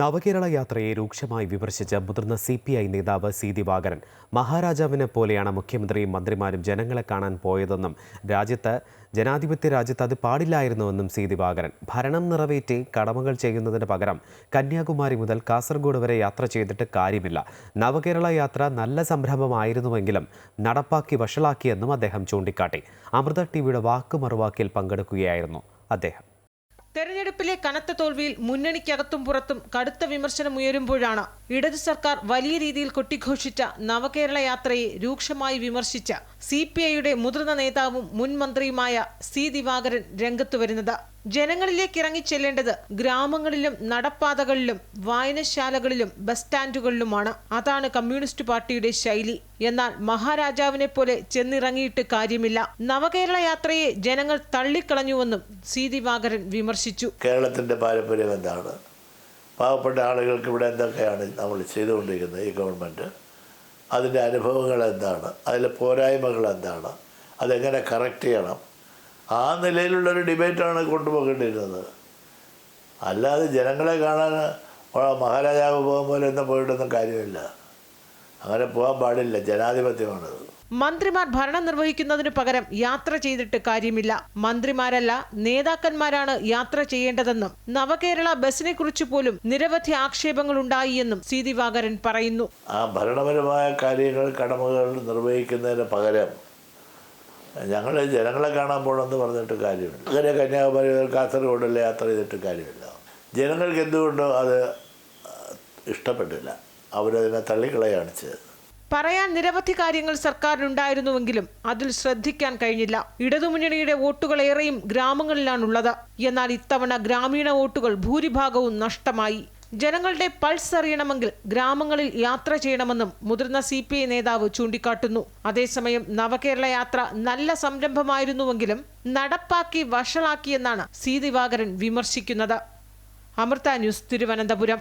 നവകേരള യാത്രയെ രൂക്ഷമായി വിമർശിച്ച മുതിർന്ന സി പി ഐ നേതാവ് സി ദിവാകരൻ മഹാരാജാവിനെ പോലെയാണ് മുഖ്യമന്ത്രിയും മന്ത്രിമാരും ജനങ്ങളെ കാണാൻ പോയതെന്നും രാജ്യത്ത് ജനാധിപത്യ രാജ്യത്ത് അത് പാടില്ലായിരുന്നുവെന്നും സി ദിവാകരൻ ഭരണം നിറവേറ്റി കടമകൾ ചെയ്യുന്നതിന് പകരം കന്യാകുമാരി മുതൽ കാസർഗോഡ് വരെ യാത്ര ചെയ്തിട്ട് കാര്യമില്ല. നവകേരള യാത്ര നല്ല സംരംഭമായിരുന്നുവെങ്കിലും നടപ്പാക്കി വഷളാക്കിയെന്നും അദ്ദേഹം ചൂണ്ടിക്കാട്ടി. അമൃത ടിവിയുടെ വാക്കുമറുവാക്കിൽ പങ്കെടുക്കുകയായിരുന്നു അദ്ദേഹം. തെരഞ്ഞെടുപ്പിലെ കനത്ത തോൽവിയിൽ മുന്നണിക്കകത്തും പുറത്തും കടുത്ത വിമർശനം ഉയരുമ്പോഴാണ് ഇടതു സർക്കാർ വലിയ രീതിയിൽ കൊട്ടിഘോഷിച്ച നവകേരള യാത്രയെ രൂക്ഷമായി വിമർശിച്ച സി പി ഐയുടെ മുതിർന്ന നേതാവും മുൻ മന്ത്രിയുമായ സി ദിവാകരൻ രംഗത്തു വരുന്നത്. ജനങ്ങളിലേക്ക് ഇറങ്ങിച്ചെല്ലേണ്ടത് ഗ്രാമങ്ങളിലും നടപ്പാതകളിലും വായനശാലകളിലും ബസ് സ്റ്റാൻഡുകളിലുമാണ്. അതാണ് കമ്മ്യൂണിസ്റ്റ് പാർട്ടിയുടെ ശൈലി. എന്നാൽ മഹാരാജാവിനെ പോലെ ചെന്നിറങ്ങിയിട്ട് കാര്യമില്ല. നവകേരള യാത്രയെ ജനങ്ങൾ തള്ളിക്കളഞ്ഞുവെന്നും സി ദിവാകരൻ വിമർശിച്ചു. കേരളത്തിന്റെ പാരമ്പര്യം എന്താണ്? പാവപ്പെട്ട ആളുകൾക്ക് ഇവിടെ എന്തൊക്കെയാണ് നമ്മൾ ചെയ്തുകൊണ്ടിരിക്കുന്നത് ഈ ഗവൺമെന്റ്? അതിന്റെ അനുഭവങ്ങൾ എന്താണ്? അതിലെ പോരായ്മകൾ എന്താണ്? അതെങ്ങനെ കറക്റ്റ് ചെയ്യണം? ആ നിലയിലുള്ളൊരു ഡിബേറ്റാണ് കൊണ്ടുപോകേണ്ടിയിരുന്നത്. അല്ലാതെ ജനങ്ങളെ കാണാൻ മഹാരാജാവ് പോകുമ്പോൾ ഒന്നും പോയിട്ടൊന്നും കാര്യമില്ല. അങ്ങനെ പോകാൻ പാടില്ല. ജനാധിപത്യമാണത്. മന്ത്രിമാർ ഭരണം നിർവഹിക്കുന്നതിനു പകരം യാത്ര ചെയ്തിട്ട് കാര്യമില്ല. മന്ത്രിമാരല്ല നേതാക്കന്മാരാണ് യാത്ര ചെയ്യേണ്ടതെന്നും നവകേരള ബസിനെ കുറിച്ച് പോലും നിരവധി ആക്ഷേപങ്ങൾ ഉണ്ടായി എന്നും സി ദിവാകരൻ പറയുന്നു. ആ ഭരണപരമായ കാര്യങ്ങൾ കടമകൾ നിർവഹിക്കുന്നതിന് പകരം ഞങ്ങൾ ജനങ്ങളെ കാണാൻ പോകണമെന്ന് പറഞ്ഞിട്ട് കാര്യമില്ല. അങ്ങനെ കന്യാകുമാരി മുതൽ കാസർഗോഡല്ല യാത്ര ചെയ്തിട്ട് കാര്യമില്ല. ജനങ്ങൾക്ക് എന്തുകൊണ്ടോ അത് ഇഷ്ടപ്പെട്ടില്ല. അവരതിനെ തള്ളിക്കളയാണ് ചെയ്തത്. പറയാൻ നിരവധി കാര്യങ്ങൾ സർക്കാരിനുണ്ടായിരുന്നുവെങ്കിലും അതിൽ ശ്രദ്ധിക്കാൻ കഴിഞ്ഞില്ല. ഇടതുമുന്നണിയുടെ വോട്ടുകൾ ഏറെയും ഗ്രാമങ്ങളിലാണുള്ളത്. എന്നാൽ ഇത്തവണ ഗ്രാമീണ വോട്ടുകൾ ഭൂരിഭാഗവും നഷ്ടമായി. ജനങ്ങളുടെ പൾസ് അറിയണമെങ്കിൽ ഗ്രാമങ്ങളിൽ യാത്ര ചെയ്യണമെന്നും മുതിർന്ന സി പി ഐ നേതാവ് ചൂണ്ടിക്കാട്ടുന്നു. അതേസമയം നവകേരള യാത്ര നല്ല സംരംഭമായിരുന്നുവെങ്കിലും നടപ്പാക്കി വഷളാക്കിയെന്നാണ് സി. ദിവാകരൻ വിമർശിക്കുന്നത്. അമൃത ന്യൂസ് തിരുവനന്തപുരം.